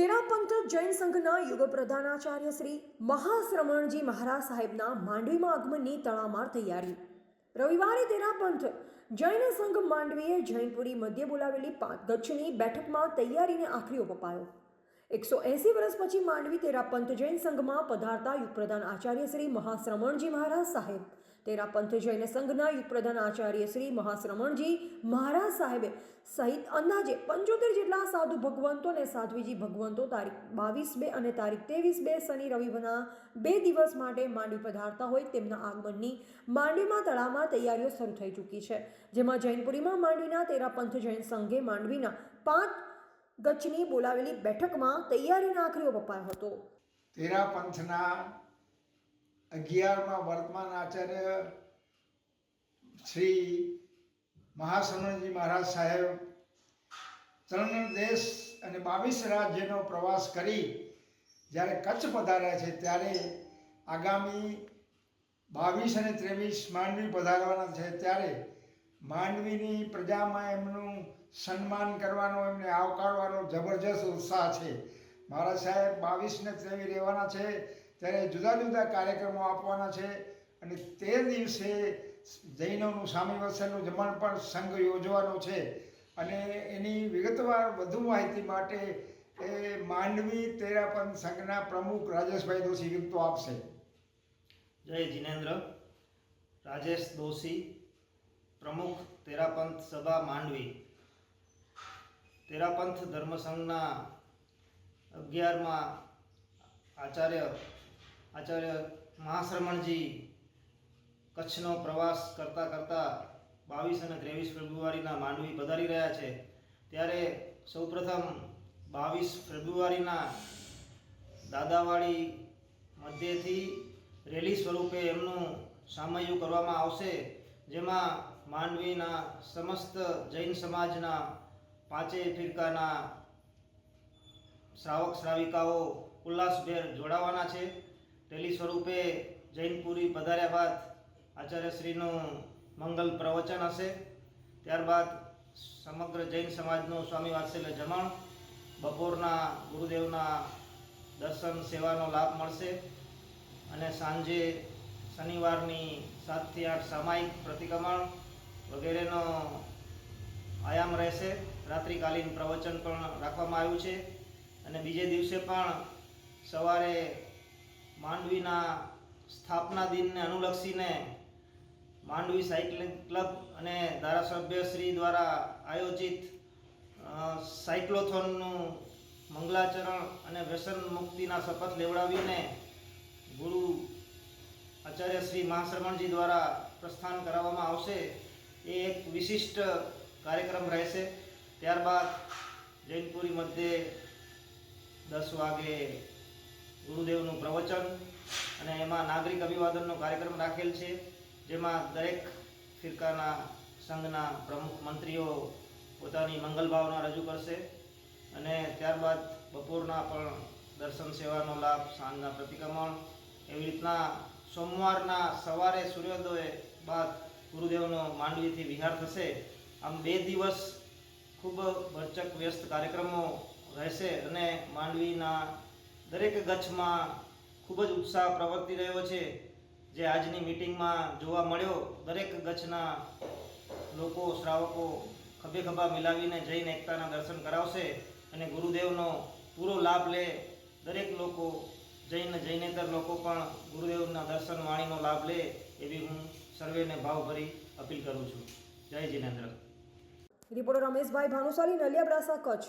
તેરાપંથ જૈન સંઘના યુગ પ્રધાનાચાર્ય શ્રી મહાશ્રમણજી મહારાજ સાહેબના માંડવીમાં આગમનની તડામાર તૈયારી રવિવારે તેરાપંથ જૈન સંઘ માંડવીએ જૈનપુરી મધ્ય બોલાવેલી પાંચ ગચ્છની બેઠકમાં તૈયારીને આખરી ઓપ અપાયો. એકસો એંસી વર્ષ પછી માંડવી તેરાપંથ જૈન સંઘમાં પધારતા યુગપ્રધાન આચાર્ય શ્રી મહાશ્રમણજી મહારાજ સાહેબ તેરાપંથ જૈન સંઘના યુગપ્રધાન આચાર્ય શ્રી મહાશ્રમણજી મહારાજ સાહેબે સહિત અંદાજે પંચોતેર જેટલા સાધુ ભગવંતો અને સાધ્વીજી ભગવંતો તારીખ બાવીસ બે અને તારીખ ત્રેવીસ બે શનિ રવિના બે દિવસ માટે માંડવી પધારતા હોય તેમના આગમનની માંડવીમાં તળાવમાં તૈયારીઓ શરૂ થઈ ચૂકી છે, જેમાં જૈનપુરીમાં માંડવીના તેરાપંથ જૈન સંઘે માંડવીના પાંચ ગચ્છની બોલાવેલી બેઠકમાં તૈયારીના આખરીઓ વપાયો હતો. તેરા પંથના અગિયારમાં વર્તમાન આચાર્ય શ્રી મહાસમણજી મહારાજ સાહેબ ત્રણ દેશ અને બાવીસ રાજ્યનો પ્રવાસ કરી જ્યારે કચ્છ પધાર્યા છે ત્યારે આગામી બાવીસ અને ત્રેવીસ માંડવી પધારવાના છે ત્યારે માંડવીની પ્રજામાં એમનું સન્માન કરવાનો, એમને આવકારવાનો જબરજસ્ત ઉત્સાહ છે. મહારાજ સાહેબ બાવીસ ને ત્રેવીસ રહેવાના છે. ત્યારે જુદા જુદા કાર્યક્રમો આપવાના છે અને તે દિવસે જૈનોનું સ્વામી વત્સલનું જમણ પણ સંઘ યોજવાનો છે. અને એની વિગતવાર વધુ માહિતી માટે એ માંડવી તેરાપંથ સંઘના પ્રમુખ રાજેશભાઈ દોશી વિગતો આપશે. જય જિનેન્દ્ર. રાજેશ દોશી, પ્રમુખ તેરાપંથ સભા માંડવી. તેરાપંથ ધર્મસંઘના અગિયારમાં આચાર્ય આચાર્ય મહાશ્રમણજી કચ્છનો પ્રવાસ કરતાં કરતાં બાવીસ અને ત્રેવીસ ફેબ્રુઆરીના માંડવી પધારી રહ્યા છે. ત્યારે સૌપ્રથમ બાવીસ ફેબ્રુઆરીના દાદાવાડી મધ્યેથી રેલી સ્વરૂપે એમનું સામયું કરવામાં આવશે, જેમાં માંડવીના સમસ્ત જૈન સમાજના પાંચેય ફિરકાના શ્રાવક શ્રાવિકાઓ ઉલ્લાસભેર જોડાવાના છે. રેલી સ્વરૂપે જૈનપુરી પધાર્યા બાદ આચાર્યશ્રીનું મંગલ પ્રવચન હશે. ત્યારબાદ સમગ્ર જૈન સમાજનું સ્વામી વાત્સલ્ય જમણ, બપોરના ગુરુદેવના દર્શન સેવાનો લાભ મળશે અને સાંજે શનિવારની સાતથી આઠ સામાયિક પ્રતિક્રમણ વગેરેનો આયામ રહેશે. રાત્રિકાલીન પ્રવચન પણ રાખવામાં આવ્યું છે અને બીજે દિવસે પણ સવારે માંડવીના સ્થાપના દિનને અનુલક્ષીને માંડવી સાયકલિંગ ક્લબ અને ધારાસભ્ય શ્રી દ્વારા આયોજિત સાયક્લોથોનનું મંગલાચરણ અને વ્યસન મુક્તિના શપથ લેવડાવીને ગુરુ આચાર્ય શ્રી મહાશ્રમણજી દ્વારા પ્રસ્થાન કરાવવામાં આવશે. એ એક વિશિષ્ટ કાર્યક્રમ રહેશે. ત્યારબાદ જૈનપુરી મધ્યે દસ વાગે ગુરુદેવનું પ્રવચન અને એમાં નાગરિક અભિવાદનનો કાર્યક્રમ રાખેલ છે, જેમાં દરેક ફિરકાના સંઘના પ્રમુખ મંત્રીઓ પોતાની મંગલ ભાવના રજૂ કરશે અને ત્યારબાદ બપોરના પણ દર્શન સેવાનો લાભ, સાંજના પ્રતિક્રમણ, એવી રીતના સોમવારના સવારે સૂર્યોદય બાદ ગુરુદેવનો માંડવીથી વિહાર થશે. આમ બે દિવસ ખૂબ ભરચક વ્યસ્ત કાર્યક્રમો રહેશે અને માંડવીના દરેક ગચ્છમાં ખૂબ જ ઉત્સાહ પ્રવર્તી રહ્યો છે. જે આજની મિટિંગમાં જોવા મળ્યો, દરેક ગચ્છના લોકો, શ્રાવકો ખભે ખભા મિલાવીને જૈન એકતાના દર્શન કરાવશે અને ગુરુદેવનો પૂરો લાભ લે. દરેક લોકો જૈન જૈનેતર લોકો પણ ગુરુદેવના દર્શન વાણીનો લાભ લે એવી હું સર્વેને ભાવભરી અપીલ કરું છું. જય જિનેન્દ્ર. રિપોર્ટર રમેશભાઈ ભાનુશાલી નલિયાબ્રાસા કચ્છ.